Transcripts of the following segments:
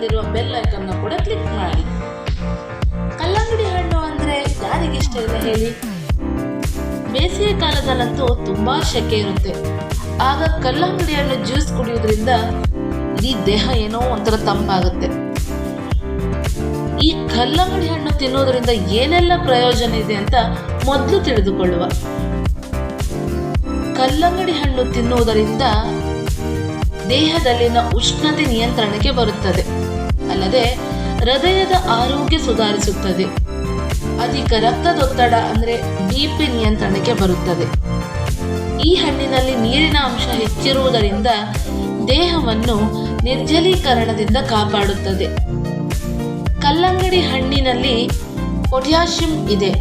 ಪಕ್ಕದಲ್ಲಿರುವ ಬೆಲ್ ಐಕನ್ನ ಕೂಡ ಕ್ಲಿಕ್ ಮಾಡಿ. ಕಲ್ಲಂಗಡಿ ಹಣ್ಣು ಅಂದ್ರೆ ಯಾರಿಗೆ ಇಷ್ಟ ಇದೆ ಹೇಳಿ? ಬೇಸಿಗೆ ಕಾಲದಲ್ಲಂತೂ ತುಂಬಾ ಶೆಕೆ ಇರುತ್ತೆ. ಆಗ ಕಲ್ಲಂಗಡಿ ಹಣ್ಣು ಜ್ಯೂಸ್ ಕುಡಿಯೋದ್ರಿಂದ ಇಡೀ ದೇಹ ಏನೋ ಒಂಥರ ತಂಪಾಗುತ್ತೆ. ಈ ಕಲ್ಲಂಗಡಿ ಹಣ್ಣು ತಿನ್ನೋದ್ರಿಂದ ಏನೆಲ್ಲ ಪ್ರಯೋಜನ ಇದೆ ಅಂತ ಮೊದಲು ತಿಳಿದುಕೊಳ್ಳುವ. ಕಲ್ಲಂಗಡಿ ಹಣ್ಣು ತಿನ್ನುವುದರಿಂದ ದೇಹದಲ್ಲಿನ ಉಷ್ಣತೆ ನಿಯಂತ್ರಣಕ್ಕೆ ಬರುತ್ತದೆ. ಅಲ್ಲದೆ ಹೃದಯದ ಆರೋಗ್ಯ ಸುಧಾರಿಸುತ್ತದೆ. ಅಧಿಕ ರಕ್ತದೊತ್ತಡ ಅಂದರೆ ಬಿ ಪಿ ನಿಯಂತ್ರಣಕ್ಕೆ ಬರುತ್ತದೆ. ಈ ಹಣ್ಣಿನಲ್ಲಿ ನೀರಿನ ಅಂಶ ಹೆಚ್ಚಿರುವುದರಿಂದ ದೇಹವನ್ನು ನಿರ್ಜಲೀಕರಣದಿಂದ ಕಾಪಾಡುತ್ತದೆ. ಕಲ್ಲಂಗಡಿ ಹಣ್ಣಿನಲ್ಲಿ ಪೊಟ್ಯಾಷಿಯಂ ಇದೆ.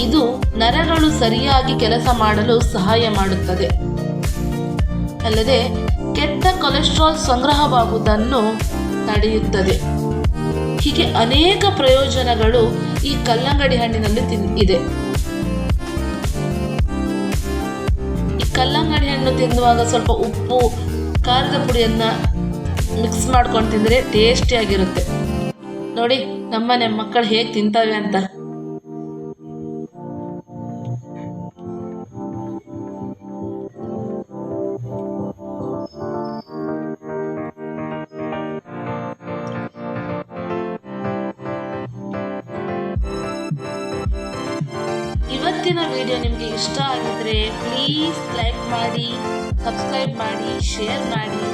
ಇದು ನರಗಳು ಸರಿಯಾಗಿ ಕೆಲಸ ಮಾಡಲು ಸಹಾಯ ಮಾಡುತ್ತದೆ. ಅಲ್ಲದೆ ಕೆಟ್ಟ ಕೊಲೆಸ್ಟ್ರಾಲ್ ಸಂಗ್ರಹವಾಗುವುದನ್ನು ತಡೆಯುತ್ತದೆ. ಹೀಗೆ ಅನೇಕ ಪ್ರಯೋಜನಗಳು ಈ ಕಲ್ಲಂಗಡಿ ಹಣ್ಣಿನಲ್ಲಿ ಇದೆ. ಈ ಕಲ್ಲಂಗಡಿ ಹಣ್ಣು ತಿನ್ನುವಾಗ ಸ್ವಲ್ಪ ಉಪ್ಪು, ಖಾರದ ಪುಡಿಯನ್ನ ಮಿಕ್ಸ್ ಮಾಡ್ಕೊಂಡು ತಿಂದರೆ ಟೇಸ್ಟಿಯಾಗಿರುತ್ತೆ ನೋಡಿ, ನಮ್ಮನೆ ಮಕ್ಕಳು ಹೇಗೆ ತಿಂತವೆ ಅಂತ. ಇವತ್ತಿನ ವಿಡಿಯೋ ನಿಮಗೆ ಇಷ್ಟ ಆಗಿದ್ರೆ ಪ್ಲೀಸ್ ಲೈಕ್ ಮಾಡಿ ಸಬ್ಸ್ಕ್ರೈಬ್ ಮಾಡಿ ಶೇರ್ ಮಾಡಿ.